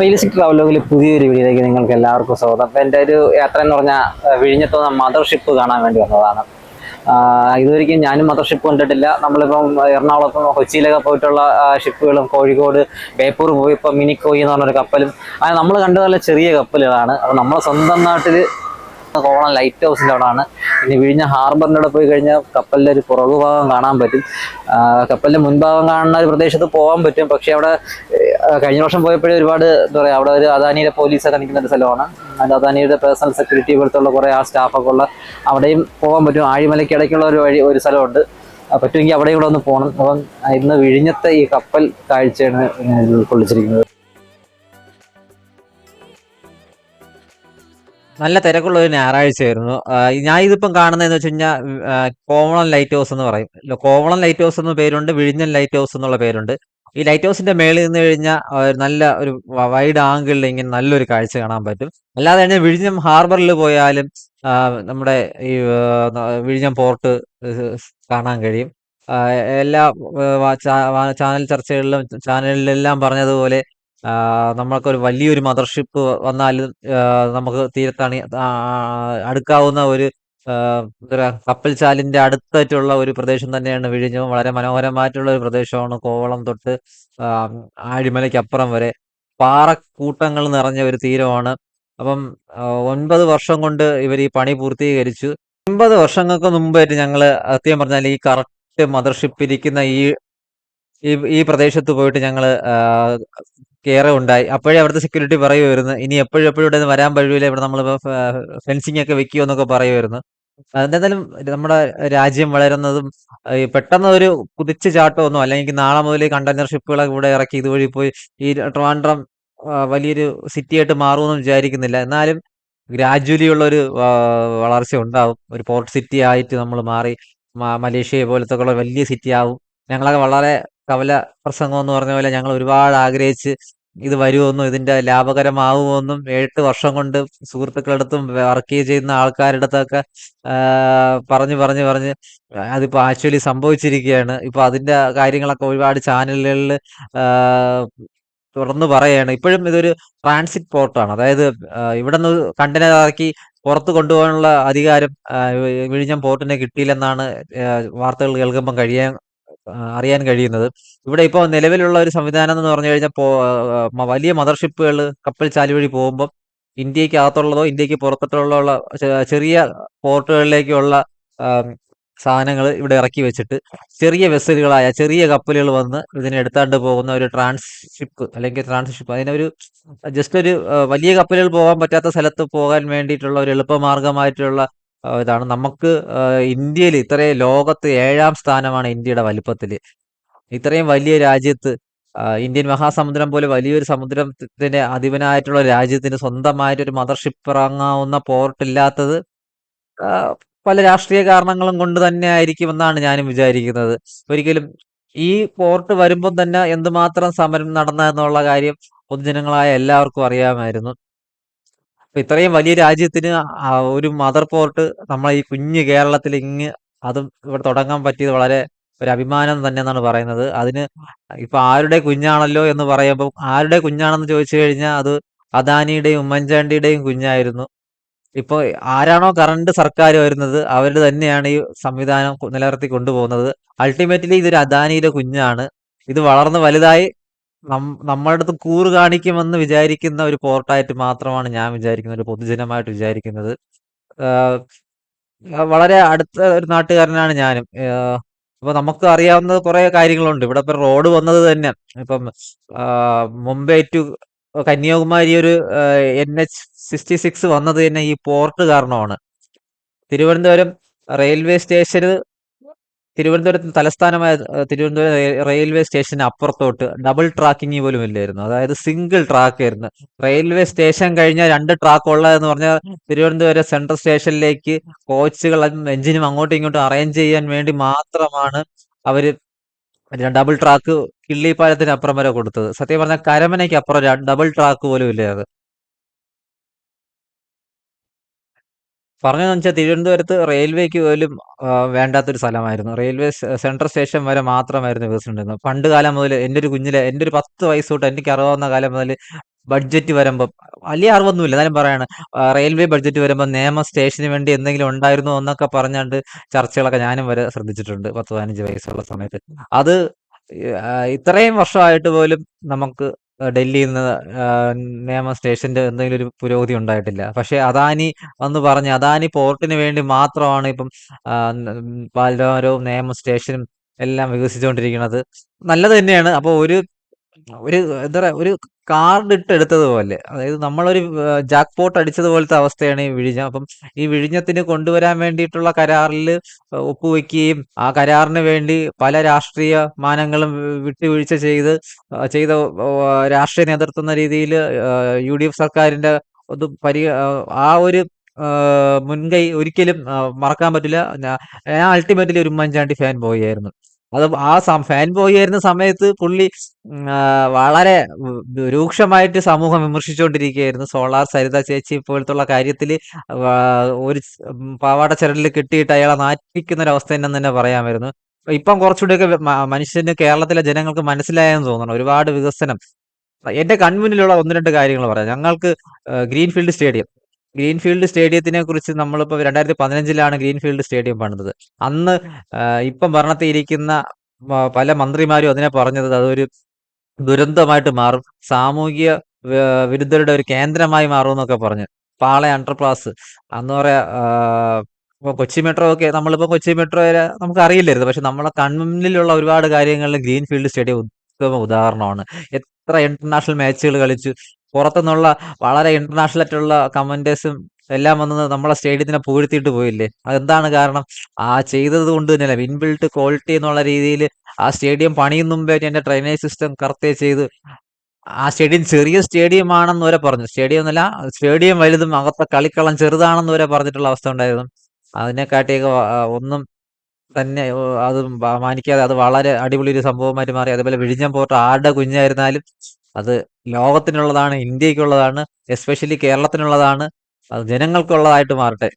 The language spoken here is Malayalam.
റിയലിസ്റ്റിക് ട്രാവലോഗിൽ പുതിയൊരു വീഡിയോയിലേക്ക് നിങ്ങൾക്ക് എല്ലാവർക്കും സ്വാഗതം. എന്റെ ഒരു യാത്ര എന്ന് പറഞ്ഞാൽ വിഴിഞ്ഞത്തുനിന്ന് മദർഷിപ്പ് കാണാൻ വേണ്ടി വന്നതാണ്. ആഹ് ഇതുവരെയ്ക്കും ഞാനും മദർഷിപ്പ് കണ്ടിട്ടില്ല. നമ്മളിപ്പം എറണാകുളത്തും കൊച്ചിയിലൊക്കെ പോയിട്ടുള്ള ഷിപ്പുകളും കോഴിക്കോട് ബേപ്പൂർ പോയി ഇപ്പം മിനിക്കോയി എന്ന് പറഞ്ഞൊരു കപ്പലും. അങ്ങനെ നമ്മൾ കണ്ടതല്ല ചെറിയ കപ്പലുകളാണ്. അത് നമ്മളെ സ്വന്തം നാട്ടിൽ കോവളം ലൈറ്റ് ഹൗസിന്റെ അവിടെയാണ് ഇനി വിഴിഞ്ഞ ഹാർബറിന്റെ അവിടെ പോയി കഴിഞ്ഞാൽ കപ്പലിന്റെ ഒരു പുറകു ഭാഗം കാണാൻ പറ്റും. കപ്പലിന്റെ മുൻഭാഗം കാണുന്ന ഒരു പ്രദേശത്ത് പോകാൻ പറ്റും. പക്ഷേ അവിടെ കഴിഞ്ഞ വർഷം പോയപ്പോഴേ ഒരുപാട് എന്താ പറയുക അവിടെ ഒരു അദാനിയുടെ പോലീസൊക്കെ നിൽക്കുന്ന ഒരു സ്ഥലമാണ്. അതിന്റെ അദാനിയുടെ പേഴ്സണൽ സെക്യൂരിറ്റി പോലത്തുള്ള കുറേ ആ സ്റ്റാഫൊക്കെ ഉള്ള അവിടെയും പോകാൻ പറ്റും. ആഴിമലയ്ക്ക് ഇടയ്ക്കുള്ള ഒരു വഴി ഒരു സ്ഥലമുണ്ട്. പറ്റുമെങ്കിൽ അവിടെയും കൂടെ ഒന്ന് പോകണം അപ്പം ഇന്ന് വിഴിഞ്ഞത്തെ ഈ കപ്പൽ കാഴ്ചയാണ് ഉൾക്കൊള്ളിച്ചിരിക്കുന്നത്. നല്ല തിരക്കുള്ള ഒരു ഞായറാഴ്ചയായിരുന്നു. ഞാൻ ഇതിപ്പം കാണുന്നതെന്ന് വെച്ച് കഴിഞ്ഞാൽ കോവളം ലൈറ്റ് ഹൗസ് എന്ന് പറയും. കോവളം ലൈറ്റ് ഹൗസ് എന്ന പേരുണ്ട് വിഴിഞ്ഞൻ ലൈറ്റ് ഹൗസ് എന്നുള്ള പേരുണ്ട്. ഈ ലൈറ്റ് ഹൗസിന്റെ മേളിൽ നിന്ന് കഴിഞ്ഞാൽ നല്ല ഒരു വൈഡ് ആംഗിളിൽ ഇങ്ങനെ നല്ലൊരു കാഴ്ച കാണാൻ പറ്റും. അല്ലാതെ തന്നെ വിഴിഞ്ഞം ഹാർബറിൽ പോയാലും നമ്മുടെ ഈ വിഴിഞ്ഞം പോർട്ട് കാണാൻ കഴിയും. എല്ലാ ചാനൽ ചർച്ചകളിലും ചാനലിലെല്ലാം പറഞ്ഞതുപോലെ നമ്മൾക്കൊരു വലിയൊരു മദർഷിപ്പ് വന്നാലും നമുക്ക് തീരത്താണ് അടുക്കാവുന്ന ഒരു എന്താ കപ്പൽ ചാലിന്റെ അടുത്തായിട്ടുള്ള ഒരു പ്രദേശം തന്നെയാണ് വിഴിഞ്ഞവും വളരെ മനോഹരമായിട്ടുള്ള ഒരു പ്രദേശമാണ് കോവളം തൊട്ട് ആ, ആഴിമലയ്ക്ക് അപ്പുറം വരെ. പാറക്കൂട്ടങ്ങൾ നിറഞ്ഞ ഒരു തീരമാണ്. അപ്പം ഒൻപത് വർഷം കൊണ്ട് ഇവർ ഈ പണി പൂർത്തീകരിച്ചു. ഒൻപത് വർഷങ്ങൾക്ക് മുമ്പായിട്ട് ഞങ്ങൾ സത്യം പറഞ്ഞാൽ ഈ കറക്റ്റ് മദർഷിപ്പ് ഇരിക്കുന്ന ഈ ഈ ഈ പ്രദേശത്ത് പോയിട്ട് ഞങ്ങൾ കയറ ഉണ്ടായി. അപ്പോഴേ അവിടുത്തെ സെക്യൂരിറ്റി പറയുമായിരുന്നു ഇനി എപ്പോഴും എപ്പോഴും ഇവിടെ വരാൻ കഴിയൂല ഇവിടെ നമ്മൾ ഫെൻസിങ് ഒക്കെ വെക്കുമോ എന്നൊക്കെ പറയുമായിരുന്നു എന്തായാലും നമ്മുടെ രാജ്യം വളരുന്നതും പെട്ടെന്ന് ഒരു കുതിച്ചു ചാട്ടമൊന്നും അല്ലെങ്കിൽ നാളെ മുതൽ കണ്ടെയ്നർ ഷിപ്പുകളൊക്കെ ഇവിടെ ഇറക്കി ഇതുവഴി പോയി ഈ ട്രിവാൻഡ്രം വലിയൊരു സിറ്റിയായിട്ട് മാറുമെന്നും വിചാരിക്കുന്നില്ല. എന്നാലും ഗ്രാജുവലി ഉള്ള ഒരു വളർച്ച ഉണ്ടാവും. ഒരു പോർട്ട് സിറ്റി ആയിട്ട് നമ്മൾ മാറി മലേഷ്യ പോലത്തെ വലിയ സിറ്റി ആവും. ഞങ്ങളൊക്കെ വളരെ കവല പ്രസംഗം എന്ന് പറഞ്ഞ പോലെ ഞങ്ങൾ ഒരുപാട് ആഗ്രഹിച്ച് ഇത് വരുമെന്നും ഇതിന്റെ ലാഭകരമാവുമെന്നും എട്ട് വർഷം കൊണ്ട് സുഹൃത്തുക്കളടുത്തും വർക്ക് ചെയ്യുന്ന ആൾക്കാരുടെ അടുത്തൊക്കെ ആ, പറഞ്ഞു പറഞ്ഞു പറഞ്ഞ് അതിപ്പോ ആക്ച്വലി സംഭവിച്ചിരിക്കുകയാണ്. ഇപ്പൊ അതിന്റെ കാര്യങ്ങളൊക്കെ ഒരുപാട് ചാനലുകളിൽ തുറന്നു പറയാണ് ഇപ്പോഴും ഇതൊരു ട്രാൻസിറ്റ് പോർട്ടാണ്. അതായത് ഇവിടെ നിന്ന് കണ്ടനർ ഇറക്കി പുറത്ത് കൊണ്ടുപോകാനുള്ള അധികാരം വിഴിഞ്ഞം പോർട്ടിനെ കിട്ടിയില്ലെന്നാണ് വാർത്തകൾ കേൾക്കുമ്പോൾ കഴിയാൻ അറിയാൻ കഴിയുന്നത്. ഇവിടെ ഇപ്പോൾ നിലവിലുള്ള ഒരു സംവിധാനം എന്ന് പറഞ്ഞു കഴിഞ്ഞാൽ വലിയ മദർഷിപ്പുകൾ കപ്പൽ ചാലി വഴി പോകുമ്പോൾ ഇന്ത്യയ്ക്ക് അകത്തുള്ളതോ ഇന്ത്യയ്ക്ക് പുറത്തോട്ടുള്ള ചെറിയ പോർട്ടുകളിലേക്കുള്ള സാധനങ്ങൾ ഇവിടെ ഇറക്കി വെച്ചിട്ട് ചെറിയ വെസലുകളായ ചെറിയ കപ്പലുകൾ വന്ന് ഇതിനെ എടുത്താണ്ട് പോകുന്ന ഒരു ട്രാൻസ്ഷിപ്പ് അല്ലെങ്കിൽ ട്രാൻസ്ഷിപ്പ് അതിനൊരു ജസ്റ്റ് ഒരു വലിയ കപ്പലുകൾ പോകാൻ പറ്റാത്ത സ്ഥലത്ത് പോകാൻ വേണ്ടിയിട്ടുള്ള ഒരു എളുപ്പമാർഗമായിട്ടുള്ള ഇതാണ് നമുക്ക് ഇന്ത്യയിൽ ഇത്രയും ലോകത്ത് ഏഴാം സ്ഥാനമാണ് ഇന്ത്യയുടെ വലിപ്പത്തിൽ. ഇത്രയും വലിയ രാജ്യത്ത് ഇന്ത്യൻ മഹാസമുദ്രം പോലെ വലിയൊരു സമുദ്രത്തിന്റെ അധിപനായിട്ടുള്ള രാജ്യത്തിന് സ്വന്തമായിട്ട് ഒരു മദർഷിപ്പ് ഇറങ്ങാവുന്ന പോർട്ട് ഇല്ലാത്തത് പല രാഷ്ട്രീയ കാരണങ്ങളും കൊണ്ട് തന്നെ ആയിരിക്കും എന്നാണ് ഞാനും വിചാരിക്കുന്നത്. ഒരിക്കലും ഈ പോർട്ട് വരുമ്പോൾ തന്നെ എന്തുമാത്രം സമരം നടന്ന എന്നുള്ള കാര്യം പൊതുജനങ്ങളായ എല്ലാവർക്കും അറിയാമായിരുന്നു. അപ്പൊ ഇത്രയും വലിയ രാജ്യത്തിന് ഒരു മദർ പോർട്ട് നമ്മളെ ഈ കുഞ്ഞു കേരളത്തിൽ ഇങ്ങ് അതും ഇവിടെ തുടങ്ങാൻ പറ്റിയത് വളരെ ഒരു അഭിമാനം തന്നെ എന്നാണ് പറയുന്നത്. അതിന് ഇപ്പൊ ആരുടെ കുഞ്ഞാണല്ലോ എന്ന് പറയുമ്പോൾ ആരുടെ കുഞ്ഞാണെന്ന് ചോദിച്ചു കഴിഞ്ഞാൽ അത് അദാനിയുടെയും ഉമ്മൻചാണ്ടിയുടെയും കുഞ്ഞായിരുന്നു. ഇപ്പൊ ആരാണോ കറണ്ട് സർക്കാർ വരുന്നത് അവർ തന്നെയാണ് ഈ സംവിധാനം നിലനിർത്തി കൊണ്ടുപോകുന്നത്. അൾട്ടിമേറ്റ്ലി ഇതൊരു അദാനിയുടെ കുഞ്ഞാണ്. ഇത് വളർന്ന് വലുതായി നമ്മുടെ അടുത്ത് കൂറ് കാണിക്കുമെന്ന് വിചാരിക്കുന്ന ഒരു പോർട്ടായിട്ട് മാത്രമാണ് ഞാൻ വിചാരിക്കുന്നത് ഒരു പൊതുജനമായിട്ട് വിചാരിക്കുന്നത്. വളരെ അടുത്ത ഒരു നാട്ടുകാരനാണ് ഞാനും. അപ്പൊ നമുക്ക് അറിയാവുന്ന കുറെ കാര്യങ്ങളുണ്ട്. ഇവിടെ ഇപ്പൊ റോഡ് വന്നത് തന്നെ. ഇപ്പം മുംബൈ ടു കന്യാകുമാരി ഒരു എൻ എച്ച് സിക്സ്റ്റി സിക്സ് വന്നത് തന്നെ ഈ പോർട്ട് കാരണമാണ്. തിരുവനന്തപുരം റെയിൽവേ സ്റ്റേഷന് തിരുവനന്തപുരത്തിന് തലസ്ഥാനമായ തിരുവനന്തപുരം റെയിൽവേ സ്റ്റേഷന് അപ്പുറത്തോട്ട് ഡബിൾ ട്രാക്കിംഗ് പോലും ഇല്ലായിരുന്നു അതായത് സിംഗിൾ ട്രാക്ക് ആയിരുന്നു. റെയിൽവേ സ്റ്റേഷൻ കഴിഞ്ഞാൽ രണ്ട് ട്രാക്ക് ഉള്ളതെന്ന് പറഞ്ഞാൽ തിരുവനന്തപുരം സെൻട്രൽ സ്റ്റേഷനിലേക്ക് കോച്ചുകളും എഞ്ചിനും അങ്ങോട്ടും ഇങ്ങോട്ടും അറേഞ്ച് ചെയ്യാൻ വേണ്ടി മാത്രമാണ് അവർ ഡബിൾ ട്രാക്ക് കിള്ളിപ്പാലത്തിന് അപ്പുറം വരെ കൊടുത്തത്. സത്യം പറഞ്ഞാൽ കരമനയ്ക്ക് അപ്പുറം ഡബിൾ ട്രാക്ക് പോലും ഇല്ല പറഞ്ഞതെന്ന് വെച്ചാൽ തിരുവനന്തപുരത്ത് റെയിൽവേക്ക് പോലും വേണ്ടാത്തൊരു സ്ഥലമായിരുന്നു. റെയിൽവേ സെൻട്രൽ സ്റ്റേഷൻ വരെ മാത്രമായിരുന്നു വികസനം ഉണ്ടായിരുന്നത് പണ്ട് കാലം മുതൽ എന്റെ ഒരു കുഞ്ഞിലെ എന്റെ ഒരു പത്ത് വയസ്സ് തൊട്ട് എനിക്ക് അറിയാവുന്ന കാലം മുതൽ ബഡ്ജറ്റ് വരുമ്പം വലിയ അറിവൊന്നുമില്ല. എന്നാലും പറയാണ് റെയിൽവേ ബഡ്ജറ്റ് വരുമ്പോൾ നിയമ സ്റ്റേഷന് വേണ്ടി എന്തെങ്കിലും ഉണ്ടായിരുന്നോ എന്നൊക്കെ പറഞ്ഞാണ്ട് ചർച്ചകളൊക്കെ ഞാനും വരെ ശ്രദ്ധിച്ചിട്ടുണ്ട് പത്ത് പതിനഞ്ച് വയസ്സുള്ള സമയത്ത്. അത് ഇത്രയും വർഷമായിട്ട് പോലും നമുക്ക് ഡൽഹിയിൽ നിന്ന് നേമ സ്റ്റേഷന്റെ എന്തെങ്കിലും ഒരു പുരോഗതി ഉണ്ടായിട്ടില്ല. പക്ഷെ അദാനി വന്ന് പറഞ്ഞ് അദാനി പോർട്ടിന് വേണ്ടി മാത്രമാണ് ഇപ്പം പാലോരവും നേമ സ്റ്റേഷനും എല്ലാം വികസിച്ചുകൊണ്ടിരിക്കുന്നത്. നല്ലത് തന്നെയാണ്. അപ്പോൾ ഒരു ഒരു എന്താ പറയാ ഒരു കാർഡ് ഇട്ട് എടുത്തതുപോലെ അതായത് നമ്മളൊരു ജാക്ക് പോട്ട് അടിച്ചതുപോലത്തെ അവസ്ഥയാണ് ഈ വിഴിഞ്ഞം. അപ്പം ഈ വിഴിഞ്ഞത്തിന് കൊണ്ടുവരാൻ വേണ്ടിയിട്ടുള്ള കരാറിൽ ഒപ്പുവെക്കുകയും ആ കരാറിന് വേണ്ടി പല രാഷ്ട്രീയ മാനങ്ങളും വിട്ടുവീഴ്ച ചെയ്ത് ചെയ്ത രാഷ്ട്രീയ നേതൃത്വം രീതിയിൽ യു ഡി എഫ് സർക്കാരിന്റെ പരി ആ, ഒരു മുൻകൈ ഒരിക്കലും മറക്കാൻ പറ്റില്ല. ഞാൻ അൾട്ടിമേറ്റ്ലി ഒരു ഉമ്മൻചാണ്ടി ഫാൻ ബോയ് ആയിരുന്നു. അത് ആ ഫാൻ ബോയ് ആയിരുന്ന സമയത്ത് പുള്ളി വളരെ രൂക്ഷമായിട്ട് സമൂഹം വിമർശിച്ചുകൊണ്ടിരിക്കുകയായിരുന്നു. സോളാർ സരിത ചേച്ചി പോലത്തുള്ള കാര്യത്തിൽ ഒരു പാവാട ചരലിൽ കിട്ടിയിട്ട് അയാളെ നാറ്റിക്കുന്ന ഒരു അവസ്ഥ തന്നെ തന്നെ പറയാമായിരുന്നു. ഇപ്പം കുറച്ചുകൂടിയൊക്കെ മനുഷ്യന് കേരളത്തിലെ ജനങ്ങൾക്ക് മനസ്സിലായെന്ന് തോന്നുന്നു. ഒരുപാട് വികസനം. എന്റെ കൺമുന്നിലുള്ള ഒന്ന് രണ്ട് കാര്യങ്ങൾ പറയാം. ഞങ്ങൾക്ക് ഗ്രീൻഫീൽഡ് സ്റ്റേഡിയം. ഗ്രീൻഫീൽഡ് സ്റ്റേഡിയത്തിനെ കുറിച്ച് നമ്മളിപ്പോൾ രണ്ടായിരത്തി പതിനഞ്ചിലാണ് ഗ്രീൻഫീൽഡ് സ്റ്റേഡിയം പണിതത്. അന്ന് ഇപ്പം ഭരണത്തിൽ ഇരിക്കുന്ന പല മന്ത്രിമാരും അതിനെ പറഞ്ഞത് അതൊരു ദുരന്തമായിട്ട് മാറും. സാമൂഹിക വിരുദ്ധരുടെ ഒരു കേന്ദ്രമായി മാറും എന്നൊക്കെ പറഞ്ഞു. പാളയ അണ്ടർപാസ്. അന്ന് പറയാ ആ, ഇപ്പൊ കൊച്ചി മെട്രോ ഒക്കെ നമ്മളിപ്പോ കൊച്ചി മെട്രോ വരെ നമുക്ക് അറിയില്ലായിരുന്നു. പക്ഷെ നമ്മളെ കൺമുന്നിലുള്ള ഒരുപാട് കാര്യങ്ങളിൽ ഗ്രീൻഫീൽഡ് സ്റ്റേഡിയം ഉത്തമ ഉദാഹരണമാണ്. എത്ര ഇന്റർനാഷണൽ മാച്ചുകൾ കളിച്ചു. പുറത്തുനിന്നുള്ള വളരെ ഇന്റർനാഷണൽ ആയിട്ടുള്ള കമന്റേഴ്സും എല്ലാം വന്നത് നമ്മളെ സ്റ്റേഡിയത്തിനെ പൂഴ്ത്തിയിട്ട് പോയില്ലേ? അതെന്താണ് കാരണം? ആ ചെയ്തത് കൊണ്ട് തന്നെയല്ല. ഇൻബിൽട്ട് ക്വാളിറ്റി എന്നുള്ള രീതിയിൽ ആ സ്റ്റേഡിയം പണിയും മുമ്പേ എന്റെ ഡ്രൈനേജ് സിസ്റ്റം കറക്റ്റ് ചെയ്ത് ആ സ്റ്റേഡിയം ചെറിയ സ്റ്റേഡിയം ആണെന്ന് വരെ പറഞ്ഞു. സ്റ്റേഡിയം എന്നല്ല സ്റ്റേഡിയം വലുതും അകത്തെ കളിക്കളം ചെറുതാണെന്ന് വരെ പറഞ്ഞിട്ടുള്ള അവസ്ഥ ഉണ്ടായിരുന്നു. അതിനെക്കാട്ടിയൊക്കെ ഒന്നും തന്നെ അത് മാനിക്കാതെ അത് വളരെ അടിപൊളി ഒരു സംഭവമായിട്ട് മാറി. അതേപോലെ വിഴിഞ്ഞം പോർട്ട് ആരുടെ കുഞ്ഞായിരുന്നാലും അത് ലോകത്തിനുള്ളതാണ് ഇന്ത്യക്കുള്ളതാണ് എസ്പെഷ്യലി കേരളത്തിനുള്ളതാണ് അത് ജനങ്ങൾക്കുള്ളതായിട്ട് മാറട്ടെ.